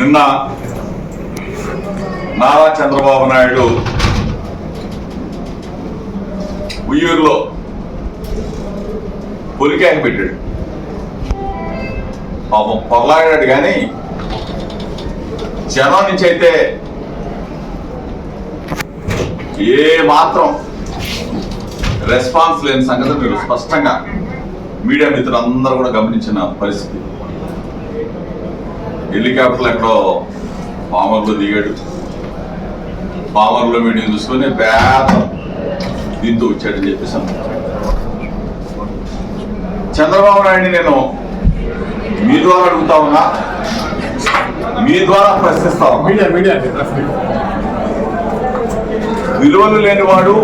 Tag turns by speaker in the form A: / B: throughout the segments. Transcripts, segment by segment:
A: నిన్న నారా చంద్రబాబు నాయుడు ఉయ్యూరులో పొలికాయ పెట్టాడు. పాపం పొరలాడాడు కానీ జనం నుంచి అయితే ఏ మాత్రం రెస్పాన్స్ లేని సంగతి మీరు స్పష్టంగా మీడియా మిత్రులందరూ కూడా గమనించిన పరిస్థితి. హెలికాప్టర్ ఎక్కడో పామర్లో దిగాడు పామర్లో మీడియం చూసుకొని పేద దీంతో వచ్చాడని చెప్పేసి. చంద్రబాబు నాయుడిని నేను మీ ద్వారా అడుగుతా ఉన్నా మీ ద్వారా ప్రశ్నిస్తా ఉన్నా. విలువలు లేనివాడు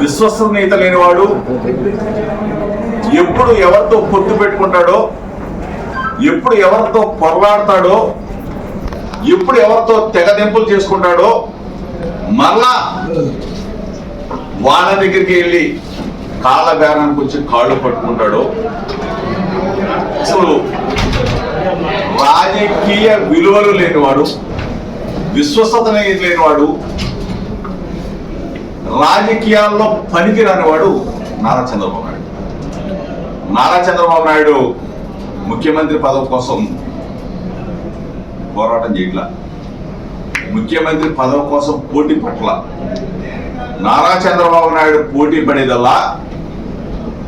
A: విశ్వసనీయత లేనివాడు ఎప్పుడు ఎవరితో పొత్తు పెట్టుకుంటాడో ఎప్పుడు ఎవరితో పొరలాడతాడో ఎప్పుడు ఎవరితో తెగదెంపులు చేసుకుంటాడో మరలా వాళ్ళ దగ్గరికి వెళ్ళి కాళ్ళ బేరానికి వచ్చి కాళ్ళు పట్టుకుంటాడో. అసలు రాజకీయ విలువలు లేనివాడు విశ్వసత లేనివాడు రాజకీయాల్లో పనికిరాని వాడు నారా చంద్రబాబు నాయుడు. నారా చంద్రబాబు నాయుడు ముఖ్యమంత్రి పదవి కోసం పోరాటం చేయట్లా. ముఖ్యమంత్రి పదవి కోసం పోటీ పట్ల. నారా చంద్రబాబు నాయుడు పోటీ పడేదల్లా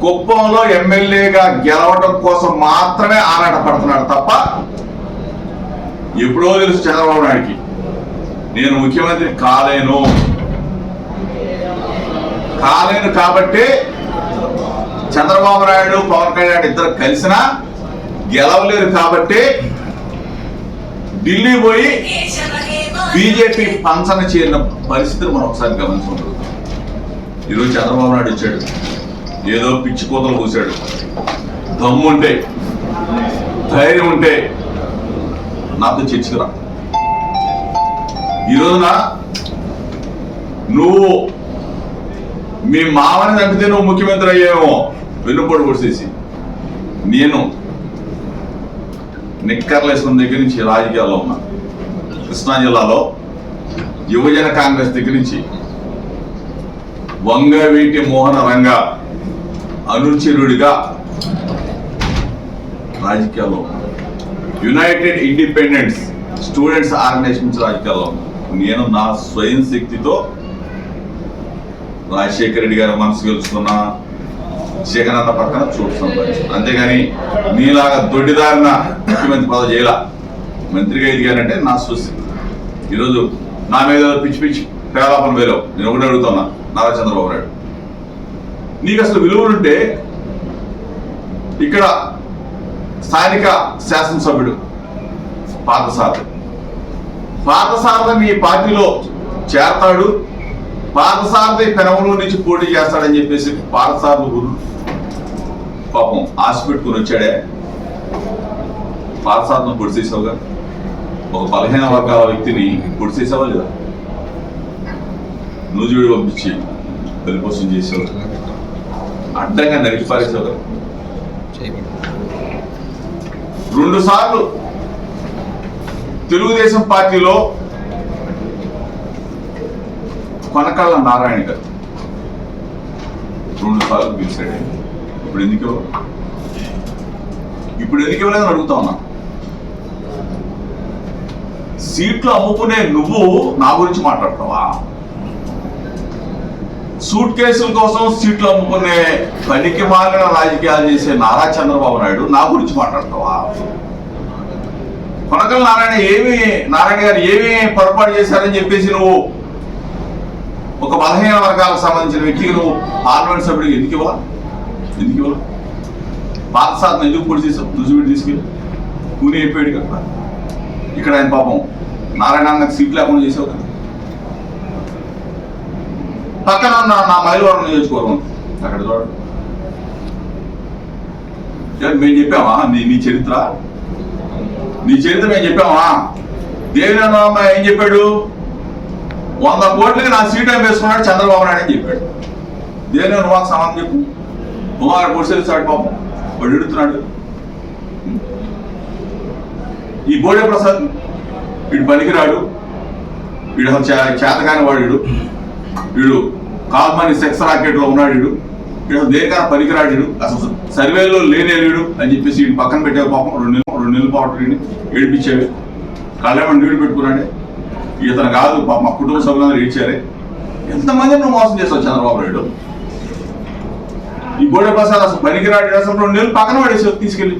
A: కుప్పంలో ఎమ్మెల్యేగా గెలవడం కోసం మాత్రమే ఆరాట పడుతున్నాడు తప్ప ఎప్పుడో తెలుసు చంద్రబాబు నాయుడికి. నేను ముఖ్యమంత్రి కాలేను. కాలేను కాబట్టి చంద్రబాబు నాయుడు పవన్ కళ్యాణ్ ఇద్దరు కలిసినా గెలవలేరు కాబట్టి ఢిల్లీ పోయి బీజేపీ పంచన చేరిన పరిస్థితిని మనం ఒకసారి గమనించుకుంటాం ఈరోజు చంద్రబాబు నాయుడు ఇచ్చాడు ఏదో పిచ్చి కూతలు కూసాడు దమ్ముంటే ధైర్యం ఉంటే నాతో చర్చకురా ఈరోజున ఈ రోజున నువ్వు మీ మామని చంపితే నువ్వు ముఖ్యమంత్రి అయ్యేమో వెన్నుపోటు కొడిసేసి నేను నిక్కర్లు దగ్గర నుంచి రాజకీయాల్లో ఉన్నా. కృష్ణా జిల్లాలో యువజన కాంగ్రెస్ దగ్గర నుంచి వంగవీటి మోహన రంగ అనుచరుడిగా రాజకీయాల్లో యునైటెడ్ ఇండిపెండెన్స్ స్టూడెంట్స్ ఆర్గనైజేషన్ నుంచి రాజకీయాల్లో నేను నా స్వయం శక్తితో రాజశేఖర రెడ్డి గారి మనసు గెలుచుకున్నా. జగన్ అన్న పక్కన చోటు సంపాదించు అంతేగాని నీలాగా దొడ్డిదారిన ముఖ్యమంత్రి పదవి చేయాల? మంత్రిగా ఎదిగానంటే నా స్వస్తి. ఈరోజు నా మీద పిచ్చి పిచ్చి పేలాపన వేలో. నేను ఒకటి అడుగుతున్నా నారా చంద్రబాబు నాయుడు. నీకు అసలు విలువలుంటే ఇక్కడ స్థానిక శాసనసభ్యుడు పార్థసారథి. పార్థసారథి మీ పార్టీలో చేరతాడు పార్థసారథి పెనమలో నుంచి పోటీ చేస్తాడని చెప్పేసి పార్థసారథి గురు పాపం ఆశ పెట్టుకుని వచ్చాడే. పార్థసారథిని పొడిసేసావుగా ఒక బలహీన వర్గాల వ్యక్తిని పొడిసేసావా లేదా? నూజుడి పంపించి బలిపోసం చేసేవారు అడ్డంగా నరికి పారేసేవారు రెండు సార్లు తెలుగుదేశం పార్టీలో కొనకళ్ళ నారాయణ గారు. రెండు సార్లు పిలిచాడు ఇప్పుడు ఎందుకు ఇప్పుడు ఎందుకు ఇవ్వలేదని అడుగుతా ఉన్నా. సీట్లు అమ్ముకునే నువ్వు నా గురించి మాట్లాడతావా సూట్ కేసుల కోసం సీట్లు అమ్ముకునే పనికి మారిన రాజకీయాలు చేసే నారా చంద్రబాబు నాయుడు నా గురించి మాట్లాడతావా కొనకల నారాయణ ఏమి నారాయణ గారు ఏమి పొరపాటు చేశారని చెప్పేసి నువ్వు ఒక బలహీన వర్గాలకు సంబంధించిన వ్యక్తికి నువ్వు పార్లమెంట్ సభ్యుడు ఎందుకు ఇవ్వాలి? ఎందుకు ఇవ్వాలి? పాత సాధన ఎందుకు పొడి చేసావు రుజువుడు తీసుకెళ్ళి? కూని అయిపోయాడు కదా. ఇక్కడ ఆయన పాపం నారాయణ అన్నకు సీట్ లేకుండా చేసావు కదా. పక్కన ఉన్న నా మైలవరం నియోజకవర్గం అక్కడ చూడండి. మేము చెప్పామా? నీ నీ చరిత్ర? నీ చరిత్ర మేము చెప్పామా? దేవినామ ఏం చెప్పాడు? వంద కోట్లకి నా సీట్ ఏం వేసుకున్నాడు? చంద్రబాబు నాయుడు అని చెప్పాడు. దేని నువ్వు సమానం చెప్పు. కుమార్ పొడిసేస్తాడు పాపం? వాడు ఇడుతున్నాడు ఈ బోడే ప్రసాద్ వీడు పనికిరాడు. వీడు అసలు చే- చేతకాని వాడు వీడు. కాల్మని సెక్స్ రాకెట్లో ఉన్నాడు వీడు. వీడు అసలు దేనికైనా పనికిరాడు వీడు. అసలు సర్వేలో లేనే లేడు అని చెప్పేసి వీడిని పక్కన పెట్టే పాపం. రెండు నెలలు రెండు నెలలు పాటు వీడిని ఏడిపించేవి కళ్ళేమని నీళ్ళు పెట్టుకున్నాడే. ఇతను కాదు పాప మా కుటుంబ సభ్యులందరూ ఇచ్చారే ఎంతమంది నువ్వు మోసం చేస్తావు చంద్రబాబు నాయుడు? ఈ బోడే ప్రసాద్ అసలు పనికిరాడు అసలు రెండు నెలలు పక్కన పడేసావు తీసుకెళ్ళి.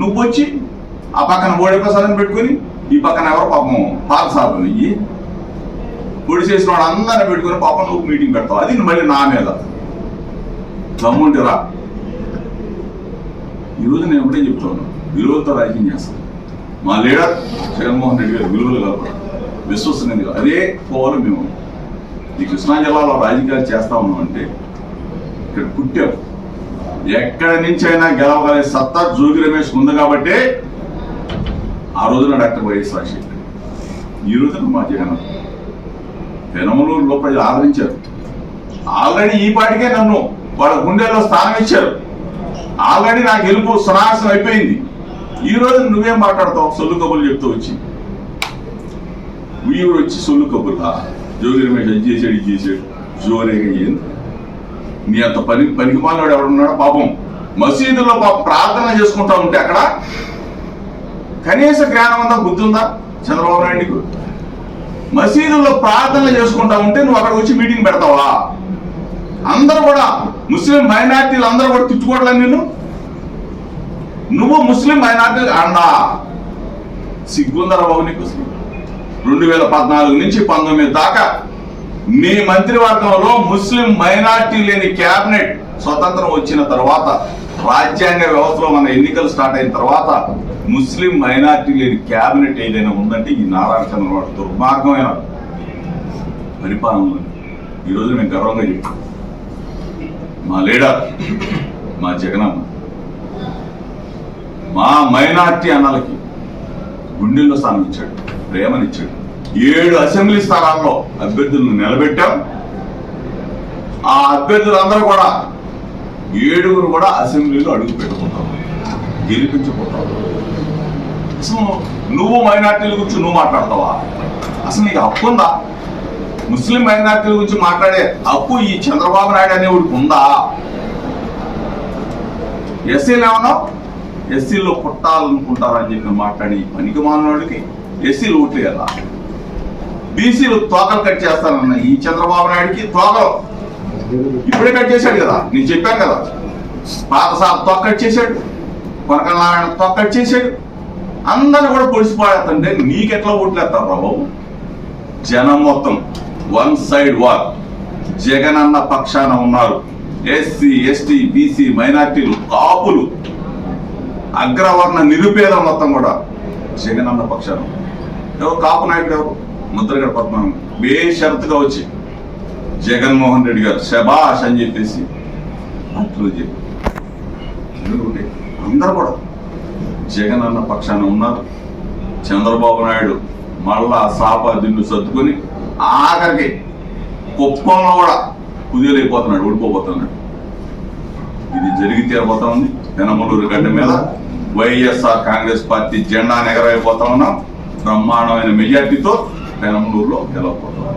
A: నువ్వు వచ్చి ఆ పక్కన బోడే ప్రసాదం పెట్టుకుని ఈ పక్కన ఎవరో పాపం పాలసాబు ఇయ్యి పొడి చేసిన వాడు అందరిని పెట్టుకుని పాపం నువ్వు మీటింగ్ పెడతావు. అది మళ్ళీ నా మీద. దమ్ముంటే రా ఈరోజు నేను ఒకటే చెప్తాను విలువలతో రాజకీయం చేస్తాను. మా లీడర్ జగన్మోహన్ రెడ్డి గారు విలువలు కలపడం విశ్వసనీయంగా అదే పోవాలి మేము ఈ కృష్ణా జిల్లాలో రాజకీయాలు చేస్తా ఉన్నామంటే ఇక్కడ పుట్టాం ఎక్కడి నుంచి అయినా గెలవగలే సత్తా జోగి రమేష్ ఉంది కాబట్టి ఆ రోజున డాక్టర్ వైఎస్ రాజశేఖర్ ఈ రోజున మా జగన్ పెనమలూరులో ప్రజలు ఆదరించారు. ఆల్రెడీ ఈ పాటికే నన్ను వాళ్ళ గుండెల్లో స్థానం ఇచ్చారు. ఆల్రెడీ నాకు గెలుపు సునాశనం అయిపోయింది. ఈ రోజు నువ్వేం మాట్లాడతావు సొల్లు కబుర్లు చెప్తూ వచ్చి. వీడు వచ్చి సొల్లు కబుర్లా జోగి రమేష్ అది చేశాడు ఇది చేశాడు. జోరేగా ఏంది? నీ అంత పని పనికి మాలినాడు ఎవడున్నాడో పాపం. మసీదులో పాపం ప్రార్థన చేసుకుంటా ఉంటే అక్కడ కనీస జ్ఞానం అంతా బుద్ధి ఉందా? చంద్రబాబు నాయుడుకు మసీదుల్లో ప్రార్థన చేసుకుంటా ఉంటే నువ్వు అక్కడికి వచ్చి మీటింగ్ పెడతావా? అందరూ కూడా ముస్లిం మైనార్టీలు అందరూ కూడా తిట్టుకోవడం నిన్ను? నువ్వు ముస్లిం మైనార్టీ అండా సిగ్గుందరా బాబు నీకు రెండు వేల పద్నాలుగు నుంచి పంతొమ్మిది దాకా నీ మంత్రివర్గంలో ముస్లిం మైనార్టీ లేని క్యాబినెట్ స్వతంత్రం వచ్చిన తర్వాత రాజ్యాంగ వ్యవస్థలో మన ఎన్నికలు స్టార్ట్ అయిన తర్వాత ముస్లిం మైనార్టీ లేని క్యాబినెట్ ఏదైనా ఉందంటే ఈ నారాయణ చంద్రబాబు దుర్మార్గమైన? పరిపాలనలో ఈరోజు మేము గర్వంగా చెప్తాం మా లీడర్ మా జగనమ్మ మా మైనార్టీ అన్నలకి గుండెల్లో స్థానం ఇచ్చాడు ప్రేమనిచ్చాడు. ఏడు అసెంబ్లీ స్థానాల్లో అభ్యర్థులను నిలబెట్టాం. ఆ అభ్యర్థులందరూ కూడా ఏడుగురు కూడా అసెంబ్లీలో అడుగు పెట్టుకుంటాం గెలిపించుకుంటాం అసలు నువ్వు మైనార్టీల గురించి నువ్వు మాట్లాడతావా? అసలు నీకు హక్కు ఉందా? ముస్లిం మైనార్టీల గురించి మాట్లాడే హక్కు ఈ చంద్రబాబు నాయుడు అనేవాడికి ఉందా? ఎస్సీలు ఏమన్నావు? ఎస్సీలో పుట్టాలనుకుంటారని చెప్పి మాట్లాడి పనికి మానవాడికి ఎస్సీలు ఓట్లు కదా బీసీలు తోకలు కట్ చేస్తానన్న ఈ చంద్రబాబు నాయుడికి తోకలు. ఇప్పుడే కట్ చేశాడు కదా నేను చెప్పాను కదా. పాతసాబ్ తోక కట్ చేశాడు కొనకల నారాయణ తోక కట్ చేశాడు. అందరూ కూడా పొడిసిపోయేస్తుంటే నీకెట్లా ఓట్లు వేస్తారు రా బాబు? జనం మొత్తం వన్ సైడ్ వార్. జగన్ అన్న పక్షాన ఉన్నారు. ఎస్సీ ఎస్టీ బీసీ మైనార్టీలు కాపులు. అగ్రవర్ణ నిరుపేద మొత్తం కూడా జగన్ అన్న పక్షాన. ఎవరు కాపు నాయకుడు ఎవరు? ముద్రగడ పద్మనాభం. బేషరతుగా వచ్చి జగన్మోహన్ రెడ్డి గారు శబాష్ అని చెప్పేసి అట్లు చెప్పి ఎందుకంటే కూడా జగన్ అన్న పక్షాన ఉన్నారు. చంద్రబాబు నాయుడు మళ్ళా సాప దిండు సర్దుకొని ఆఖరికి కుప్పంలో కూడా కుదిరైపోతున్నాడు ఓడిపోబోతున్నాడు ఇది జరిగి తీరబోతా ఉంది? పెనమలూరు గడ్డ మీద వైఎస్ఆర్ కాంగ్రెస్ పార్టీ జెండా ఎగరైపోతా ఉన్నాం. బ్రహ్మాండమైన మెజార్టీతో పెనంబూరులో గెలవబోతున్నాం.